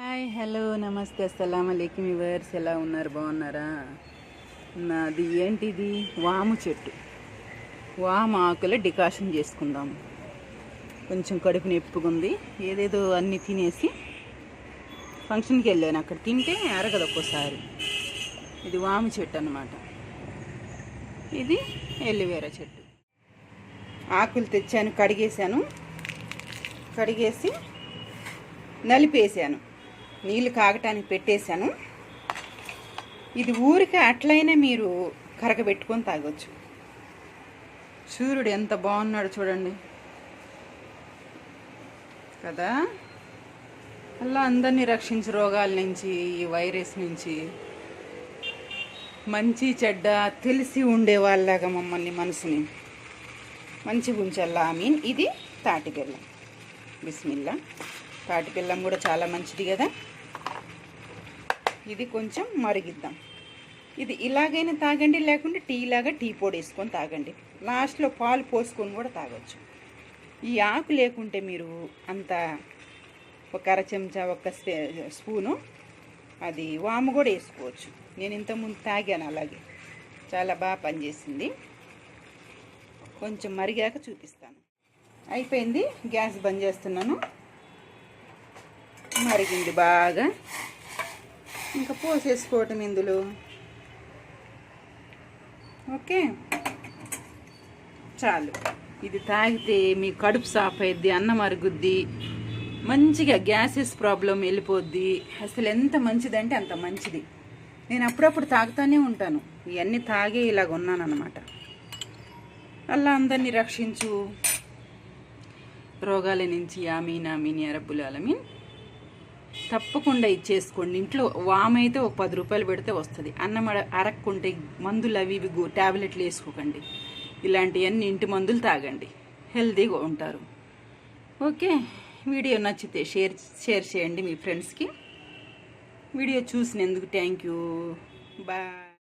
Hi hello నమస్తే అస్సలం అలైకుం వివర్స్ ఎలా ఉన్నారు? బాగున్నారా? నాది ఏంటిది? వాము చెట్టు. వాము ఆకుల డికాషన్ చేసుకుందాం కొంచెం కడుపు నొప్పుకుంది ఏదేదో అన్నీ తినేసి ఫంక్షన్కి వెళ్ళాను. అక్కడ తింటే అరగదు ఒక్కోసారి. ఇది వాము చెట్టు అనమాట ఇది ఎల్లివేరా చెట్టు. ఆకులు తెచ్చాను కడిగేశాను. కడిగేసి నలిపేసాను నీళ్ళు కాగటానికి పెట్టేశాను. ఇది ఊరికే అట్లయినా మీరు కరగబెట్టుకొని తాగొచ్చు. సూర్యుడు ఎంత బాగున్నాడు చూడండి. కదా? అలా అందరినీ రక్షించు రోగాల నుంచి ఈ వైరస్ నుంచి. మంచి చెడ్డ తెలిసి ఉండేవాళ్ళగా మమ్మల్ని మనసుని మంచిగా ఉంచాలా ఐ మీన్ ఇది తాటికెళ్ళం బిస్మిల్లా. తాటి బెల్లం కూడా చాలా మంచిది కదా. ఇది కొంచెం మరిగిద్దాం. ఇది ఇలాగైనా తాగండి లేకుంటే టీ లాగా టీ పొడి వేసుకొని తాగండి. లాస్ట్లో పాలు పోసుకొని కూడా తాగొచ్చు. ఈ ఆకు లేకుంటే మీరు అంత ఒక అర చెంచా ఒక స్పే- స్పూను అది వాము కూడా వేసుకోవచ్చు. నేను ఇంతకుముందు తాగాను అలాగే. చాలా బాగా పనిచేసింది. కొంచెం మరిగాక చూపిస్తాను. అయిపోయింది. గ్యాస్ బంద్ చేస్తున్నాను. మరిగింది బాగా. ఇంకా పోసేసుకోవటం ఇందులో. ఓకే? చాలు. ఇది తాగితే మీ కడుపు సాఫ్ అయ్యిద్ది అన్నం అరుగుద్ది మంచిగా గ్యాసెస్ ప్రాబ్లం వెళ్ళిపోద్ది. అసలు ఎంత మంచిదంటే అంత మంచిది. నేను అప్పుడప్పుడు తాగుతానే ఉంటాను. ఇవన్నీ తాగే ఇలాగ ఉన్నాను అలా అందరినీ రక్షించు. రోగాల నుంచి ఆమీన్ ఆమీన్ అరబ్బులు అలమీన్ తప్పకుండా ఇచ్చేసుకోండి. ఇంట్లో వామైతే ఒక పది రూపాయలు పెడితే వస్తుంది. అన్నం అరక్కుంటే మందులు అవి ఇవి ట్యాబ్లెట్లు టాబ్లెట్లు వేసుకోకండి. ఇలాంటివన్నీ ఇంటి మందులు తాగండి. హెల్తీగా ఉంటారు. ఓకే. వీడియో నచ్చితే షేర్ షేర్ చేయండి మీ ఫ్రెండ్స్కి. వీడియో చూసినందుకు థ్యాంక్ యూ. బాయ్.